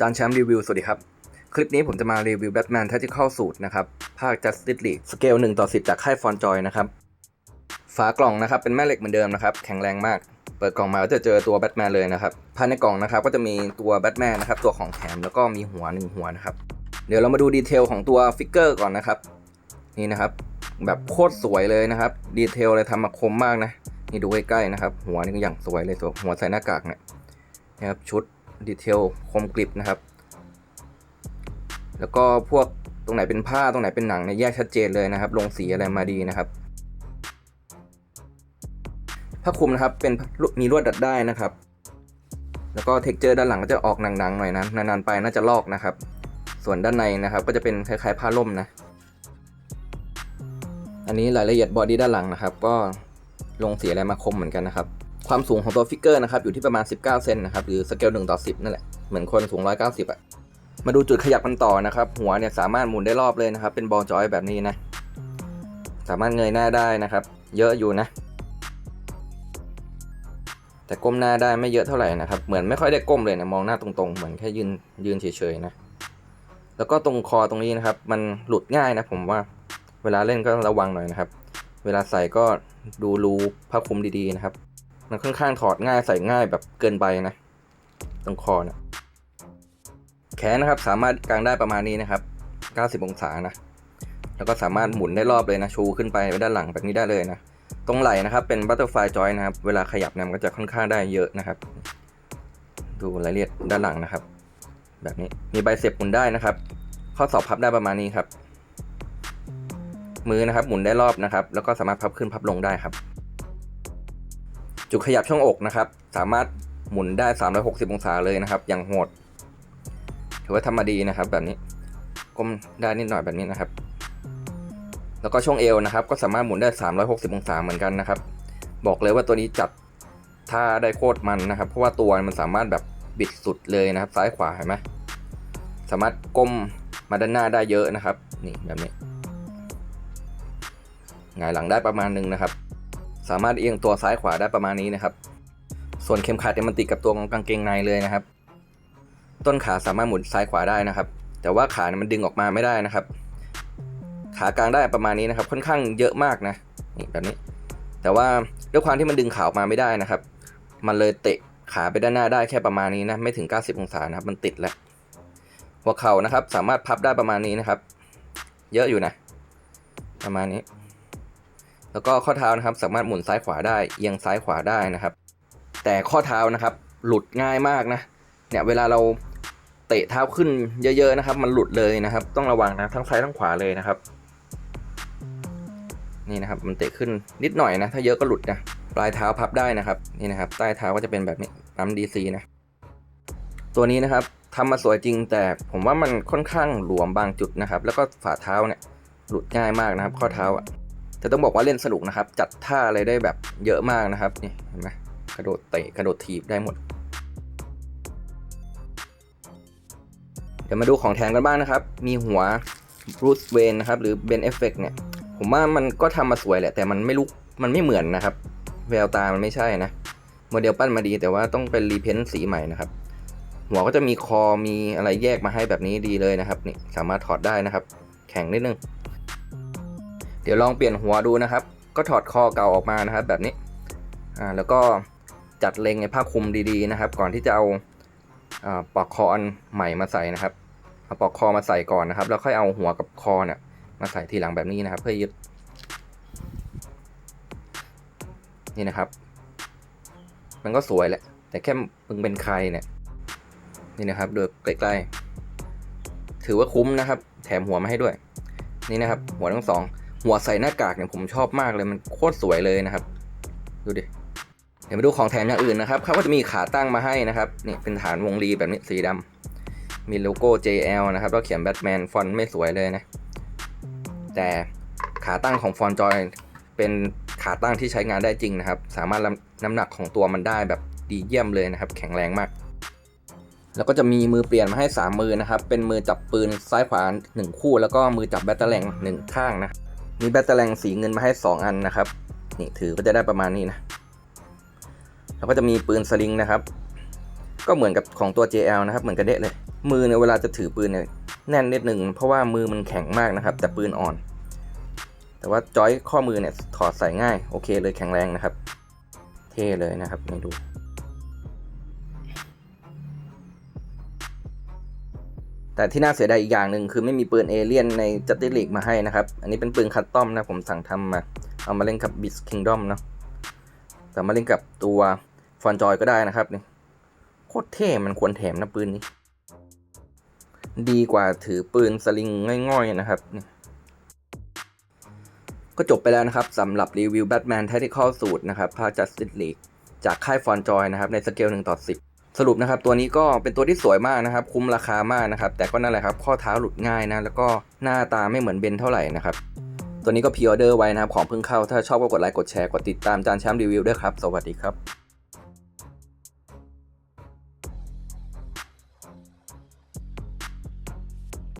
จานแชมป์รีวิว สวัสดีครับ คลิปนี้ผมจะมารีวิว Batman Tactical Suit นะครับ ภาค Justice League สเกล1ต่อ 10 จากค่ายฟอนจอยนะครับ ฝากล่องนะครับ เป็นแม่เหล็กเหมือนเดิมนะครับ แข็งแรงมาก เปิดกล่องมาก็จะเจอตัวแบทแมนเลยนะครับ ภายในกล่องนะครับก็จะมีตัวแบทแมนนะครับ ตัวของแถมแล้วก็มีหัวหนึ่งหัวนะครับ เดี๋ยวเรามาดูดีเทลของตัวฟิกเกอร์ก่อนนะครับ นี่นะครับ แบบโคตรสวยเลยนะครับ ดีเทลเลยทำมาคมมากนะ นี่ดูใกล้ๆนะครับ หัวนี่ก็อย่างสวยเลยตัวหัวใส่หน้ากากเนี่ยนะครับชุด ดีเทลคมกริบนะครับ แล้วก็พวกตรงไหนเป็นผ้าตรงไหนเป็นหนังเนี่ยแยกชัดเจนเลยนะครับ ลงสีอะไรมาดีนะครับผ้าคลุมนะครับเป็นมีลวดดัดได้นะครับ แล้วก็เท็กเจอร์ด้านหลังก็จะออกหนังๆหน่อยนะนานๆไปน่าจะลอกนะครับ ส่วนด้านในนะครับก็จะเป็นคล้ายๆผ้าล่มนะ อันนี้รายละเอียดบอดี้ด้านหลังนะครับ ก็ลงสีอะไรมาคมเหมือนกันนะครับ ความสูงของตัวฟิกเกอร์นะครับอยู่ที่ประมาณ 19 เซนนะครับหรือสเกล1ต่อ 10 นั่นแหละ เหมือนคนสูง 190 อะ มาดูจุดขยับกันต่อนะครับ หัวเนี่ยสามารถหมุนได้รอบเลยนะครับ เป็นบอลจอยแบบนี้นะ สามารถเงยหน้าได้นะครับ เยอะอยู่นะ แต่ก้มหน้าได้ไม่เยอะเท่าไหร่นะครับ เหมือนไม่ค่อยได้ก้มเลยนะมองหน้าตรงๆ เหมือนแค่ยืนยืนเฉยๆนะ แล้วก็ตรงคอตรงนี้นะครับ มันหลุดง่ายนะ ผมว่าเวลาเล่นก็ระวังหน่อยนะครับ เวลาใส่ก็ดูรูผ้าคลุมดีๆนะครับ มันค่อนข้างถอดง่ายใส่ง่ายแบบเกินไปนะ ตรงคอนะแขนนะครับสามารถกางได้ประมาณนี้นะครับ 90 องศานะ แล้วก็สามารถหมุนได้รอบเลยนะ ชูขึ้นไปด้านหลังแบบนี้ได้เลยนะ ตรงไหล่นะครับเป็นบัตเตอร์ไฟจอยนะครับ เวลาขยับเนี่ยมันก็จะค่อนข้างได้เยอะนะครับ ดูรายละเอียดด้านหลังนะครับ แบบนี้มีใบเสียบหมุนได้นะครับ ข้อสอบพับได้ประมาณนี้ครับ มือนะครับหมุนได้รอบนะครับ แล้วก็สามารถพับขึ้นพับลงได้ครับ จุดขยับช่องอกนะครับ สามารถหมุนได้ 360 องศาเลยนะครับอย่างโหด ถือว่าทำมาดีนะครับ แบบนี้ก้มได้นิดหน่อยแบบนี้นะครับ แล้วก็ช่วงเอวนะครับ ก็สามารถหมุนได้ 360 องศาเหมือนกันนะครับ บอกเลยว่าตัวนี้จัดท่าได้โคตรมันนะครับ เพราะว่าตัวมันสามารถแบบบิดสุดเลยนะครับ ซ้ายขวาเห็นไหมสามารถก้มมาด้านหน้าได้เยอะนะครับ นี่แบบนี้หงายหลังได้ประมาณหนึงนะครับ สามารถเอียงตัวซ้ายขวาได้ประมาณนี้นะครับ ส่วนเข็มขัดเนี่ยมันติดกับตัวของกางเกงในเลยนะครับ ต้นขาสามารถหมุนซ้ายขวาได้นะครับ แต่ว่าขาเนี่ยมันดึงออกมาไม่ได้นะครับ ขากลางได้ประมาณนี้นะครับ ค่อนข้างเยอะมากนะนี่แบบนี้ แต่ว่าด้วยความที่มันดึงขาออกมาไม่ได้นะครับ มันเลยเตะขาไปด้านหน้าได้แค่ประมาณนี้นะไม่ถึง 90 องศานะครับ มันติดแล้วหัวเข่านะครับ สามารถพับได้ประมาณนี้นะครับ เยอะอยู่นะ ประมาณนี้ แล้วก็ข้อเท้านะครับสามารถหมุนซ้ายขวาได้เอียงซ้ายขวาได้นะครับ แต่ข้อเท้านะครับ หลุดง่ายมากนะเนี่ยเวลาเราเตะเท้าขึ้นเยอะๆนะครับ มันหลุดเลยนะครับ ต้องระวังนะทั้งซ้ายทั้งขวาเลยนะครับ นี่นะครับมันเตะขึ้นนิดหน่อยนะ ถ้าเยอะก็หลุดนะปลายเท้าพับได้นะครับนี่นะครับ ใต้เท้าก็จะเป็นแบบนี้ปั๊มดีซีนะตัวนี้นะครับทำมาสวยจริงแต่ผมว่ามันค่อนข้างหลวมบางจุดนะครับ แล้วก็ฝ่าเท้าเนี่ยหลุดง่ายมากนะครับ ข้อเท้าอะ แต่ต้องบอกว่าเล่นสนุกนะครับ จัดท่าอะไรได้แบบเยอะมากนะครับนี่เห็นไหมกระโดดเตะกระโดดถีบได้หมด เดี๋ยวมาดูของแถมกันบ้างนะครับ มีหัวรูสเวนนะครับหรือเบนเอฟเฟกเนี่ย ผมว่ามันก็ทำมาสวยแหละ แต่มันไม่ลุกมันไม่เหมือนนะครับ แววตามันไม่ใช่นะโมเดลปั้นมาดีแต่ว่าต้องเป็นรีเพนต์สีใหม่นะครับ หัวก็จะมีคอมีอะไรแยกมาให้แบบนี้ดีเลยนะครับนี่สามารถถอดได้นะครับ แข็งนิดนึง เดี๋ยวลองเปลี่ยนหัวดูนะครับ ก็ถอดคอเก่าออกมานะครับ แบบนี้อ่าแล้วก็จัดเล็งในผ้าคลุมดีๆนะครับ ก่อนที่จะเอาอ่าปลอกคออันใหม่มาใส่นะครับเอาปลอกคอมาใส่ก่อนนะครับ แล้วค่อยเอาหัวกับคอเนี่ยมาใส่ทีหลังแบบนี้นะครับ เพื่อยึดนี่นะครับ มันก็สวยแหละ แต่แค่มึงเป็นใครเนี่ย นี่นะครับดูใกล้ๆถือว่าคุ้มนะครับ แถมหัวมาให้ด้วย นี่นะครับ หัวทั้งสอง หัวใส่หน้ากากเนี่ยผมชอบมากเลยมันโคตรสวยเลยนะครับ ดูดิเดี๋ยวมาดูของแถมอย่างอื่นนะครับเขาก็จะมีขาตั้งมาให้นะครับนี่เป็นฐานวงรีแบบนี้สีดำมีโลโก้ JL นะครับแล้วเขียนแบทแมนฟอนต์ไม่สวยเลยนะ แต่ขาตั้งของฟอนจอยเป็นขาตั้งที่ใช้งานได้จริงนะครับ สามารถรับน้ำหนักของตัวมันได้แบบดีเยี่ยมเลยนะครับ แข็งแรงมาก แล้วก็จะมีมือเปลี่ยนมาให้ 3 มือนะครับ เป็นมือจับปืนซ้ายขวา1คู่ แล้วก็มือจับแบตเตอร์แลง1ข้างนะ มีแบตเตอร์แลงสีเงินมาให้ 2 อันนะครับ นี่ถือก็จะได้ประมาณนี้นะ แล้วก็จะมีปืนสลิงนะครับ ก็เหมือนกับของตัว JL นะครับ เหมือนกันเดะเลย มือเนี่ยเวลาจะถือปืนเนี่ยแน่นนิดหนึ่งเพราะว่ามือมันแข็งมากนะครับ แต่ปืนอ่อน แต่ว่าจอยข้อมือเนี่ยถอดใส่ง่ายโอเคเลยแข็งแรงนะครับ เท่เลยนะครับนี่ดู แต่ที่น่าเสียดายอีกอย่างหนึ่งคือไม่มีปืนเอเลี่ยนในจัตติลิกมาให้นะครับ อันนี้เป็นปืนคัสตอมนะผมสั่งทำมา เอามาเล่นกับบิสคิงดอมเนาะแต่มาเล่นกับตัวฟอนจอยก็ได้นะครับนี่โคตรเท่มันควรแถมนะปืนนี้ ดีกว่าถือปืนสลิงง่อยๆนะครับนี่ก็จบไปแล้วนะครับสำหรับรีวิว Batman Tactical Suit นะครับภาค Justice League จากค่ายฟอนจอยนะครับในสเกล1ต่อ10 สรุปนะครับตัวนี้ก็เป็นตัวที่สวยมากนะครับ คุ้มราคามากนะครับ แต่ก็นั่นแหละครับ ข้อเท้าหลุดง่ายนะ แล้วก็หน้าตาไม่เหมือนเบนเท่าไหร่นะครับ ตัวนี้ก็พิออเดอร์ไว้นะครับ ของเพิ่งเข้า ถ้าชอบก็กดไลค์ กดแชร์ กดติดตามจานแชมป์รีวิวด้วยครับ สวัสดีครับ